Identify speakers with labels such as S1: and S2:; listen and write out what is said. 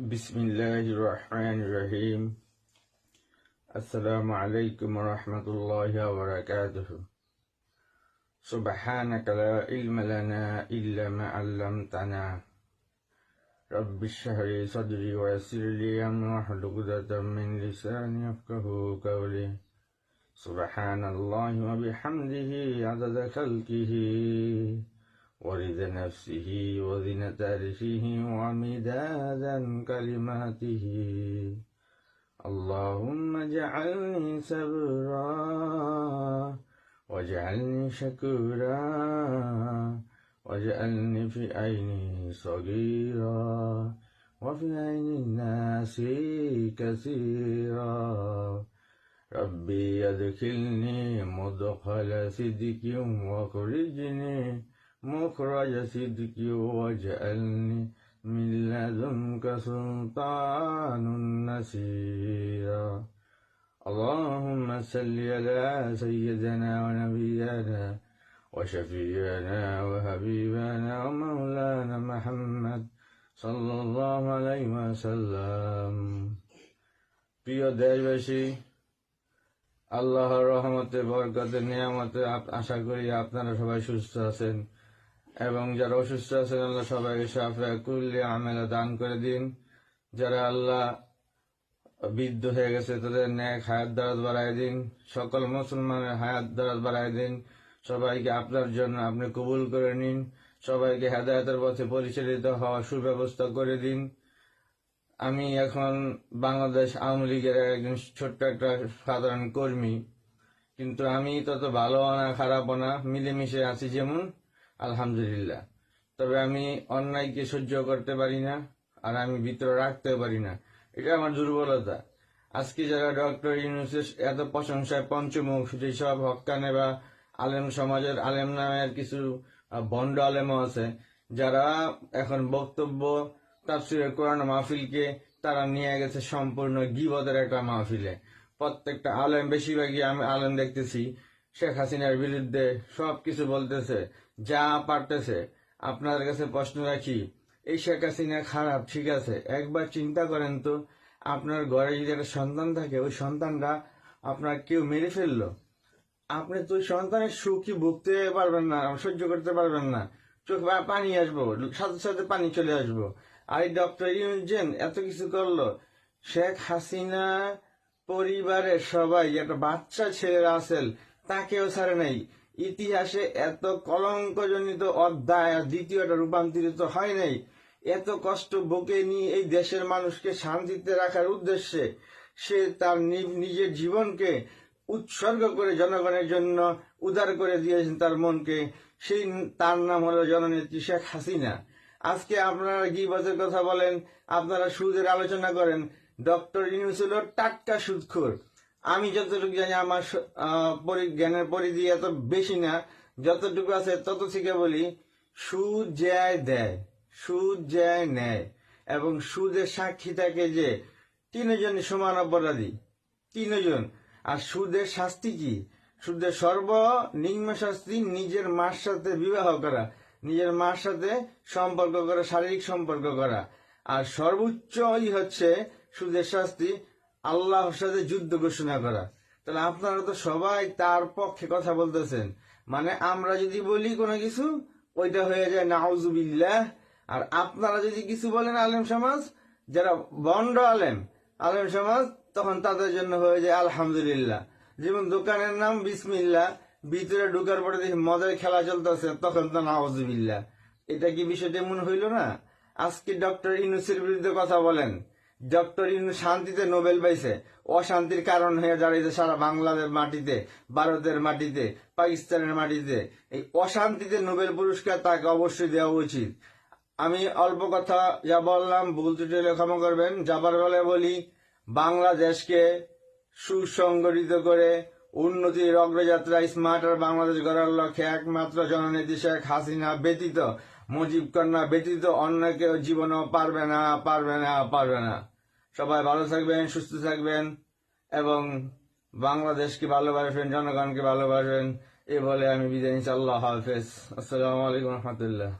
S1: بسم الله الرحمن الرحيم. السلام عليكم ورحمة الله وبركاته. سبحانك لا علم لنا إلا ما علمتنا. رب لي صدري ويسر لي أمري. واحلل من لساني يفقه قولي. سبحان الله وبحمده عدد خلقه. ورد نفسه وزنة عرشه ومدادا كلماته. اللهم اجعلني صبرا واجعلني شكورا واجعلني في عيني صغيرا وفي عين الناس كثيرا. ربي يدخلني مدخل صدق وأخرجني مخرج صدق واجعلني من لدنك سلطان نصيرا اللهم صل على سيدنا ونبينا وشفيعنا وحبيبنا ومولانا محمد صلى الله عليه وسلم প্রিয় দেশবাসী আল্লাহর রহমতে বরকতে নিয়ামতে আপ- আশা করি আপনারা সবাই সুস্থ আছেন এবং যারা অসুস্থ আছেন, আল্লাহ সবাইকে সাফা কুল্লি আমেলা দান করে দিন। যারা আল্লাহ বৃদ্ধ হয়ে গেছে, তাদের ন্যাক হায়াত দারাজ বাড়াই দিন। সকল মুসলমানের হায়াত দারাজ বাড়াই দিন। সবাইকে আপনার জন্য আপনি কবুল করে নিন। সবাইকে হেদায়তের পথে পরিচালিত হওয়ার সুব্যবস্থা করে দিন। আমি এখন বাংলাদেশ আওয়ামী লীগের একজন ছোট্ট একটা সাধারণ কর্মী। কিন্তু আমি তত ভালো না, খারাপও না, মিলেমিশে আছি যেমন। আলহামদুলিল্লাহ। তবে আমি অন্যায়কে সহ্য করতে পারি না, আর আমি ভিতরে রাখতে পারি না। এটা আমার দুর্বলতা। আজকে যারা ডক্টর ইউনুসের এত প্রশংসায় পঞ্চমুখ যেসব হক্কানে বা আলেম সমাজের আলেম নামের কিছু ভণ্ড আলেমও আছে, যারা এখন বক্তব্য তাফসিরে কোরআন মাহফিলকে তারা নিয়ে গেছে সম্পূর্ণ গিবদের একটা মাহফিলে। প্রত্যেকটা আলেম, বেশিরভাগই আমি আলেম দেখতেছি। শেখ হাসিনার বিরুদ্ধে সব কিছু বলতেছে, যা পারতেছে। আপনাদের কাছে প্রশ্ন রাখি, এই শেখ হাসিনা খারাপ, ঠিক আছে। একবার চিন্তা করেন তো, আপনার ঘরে যদি একটা সন্তান থাকে, ওই সন্তানটা আপনার কেউ মেরে ফেলল। আপনি তো সন্তানের সুখী ভুগতে পারবেন না, সহ্য করতে পারবেন না। চোখ পানি আসব, সাথে সাথে পানি চলে আসব। আর এই ডক্টর ইউজেন এত কিছু করল। শেখ হাসিনা পরিবারের সবাই, একটা বাচ্চা ছেলেরা আছেন তাকেও ছাড়ে নাই। ইতিহাসে এত কলঙ্কজনিত অধ্যায় দ্বিতীয়টা রূপান্তরিত হয় নাই। এত কষ্ট বুকে নিয়ে এই দেশের মানুষকে শান্তিতে রাখার উদ্দেশ্যে সে তার নিজের জীবনকে উৎসর্গ করে জনগণের জন্য উদার করে দিয়েছেন তার মনকে। সেই তার নাম হলো জননেত্রী শেখ হাসিনা। আজকে আপনারা গিবতের কথা বলেন, আপনারা সুদের আলোচনা করেন। ডক্টর ইউনুস টাটকা সুদখোর। আমি যতটুকু জানি আমার জ্ঞানের পরিধি এত বেশি না, যতটুকু আছে তত থেকে বলি সুদ যায় দেয় সুদ যায় নেয়। এবং সুদের সাক্ষী থাকে যে, তিনজন সমান অপরাধী, তিনজন। আর সুদের শাস্তি কি? সুদের সর্বনিম্ন শাস্তি নিজের মার সাথে বিবাহ করা, নিজের মার সাথে সম্পর্ক করা, শারীরিক সম্পর্ক করা। আর সর্বোচ্চই হচ্ছে সুদের শাস্তি আল্লাহর সাথে যুদ্ধ ঘোষণা করা। তাহলে আপনারা তো সবাই তার পক্ষে কথা বলতেছেন। মানে আমরা যদি বলি কোনো কিছু, ওইটা হয়ে যায় নাউজুবিল্লাহ। আর আপনারা যদি কিছু বলেন আলেম সমাজ, যারা বন্ড আলেম আলেম সমাজ, তখন তাদের জন্য হয়ে যায় আলহামদুলিল্লাহ। যেমন দোকানের নাম বিসমিল্লাহ, ভিতরে ঢুকার পরে দেখি মজার খেলা চলতেছে, তখন তো নাউজুবিল্লাহ। এটা কি বিষয়টা এমন হইল না? আজকে ডক্টর ইউনুসের বিরুদ্ধে কথা বলেন। ডক্টর শান্তিতে নোবেল পাইছে। অশান্তির কারণ হয়ে দাঁড়িয়েছে সারা বাংলাদেশ মাটিতে, ভারতের মাটিতে, পাকিস্তানের মাটিতে। এই অশান্তিতে নোবেল পুরস্কার তাকে অবশ্যই দেওয়া উচিত। আমি অল্প কথা যা বললাম, ভুল ত্রুটি ক্ষমা করবেন। যাবার বেলায় বলি, বাংলাদেশকে সুসংগঠিত করে উন্নতির অগ্রযাত্রা স্মার্ট আর বাংলাদেশ গড়ার লক্ষ্যে একমাত্র জননেত্রী শেখ হাসিনা ব্যতীত মুজিব কন্যা ব্যতীত অন্য কেউ জীবনও পারবে না পারবে না পারবে না। সবাই ভালো থাকবেন, সুস্থ থাকবেন এবং বাংলাদেশকে ভালোবাসবেন, জনগণকে ভালোবাসবেন। এ বলে আমি বিদায় নিচ্ছি। আল্লাহ হাফেজ। আসসালামু আলাইকুম রহমতুল্লাহ।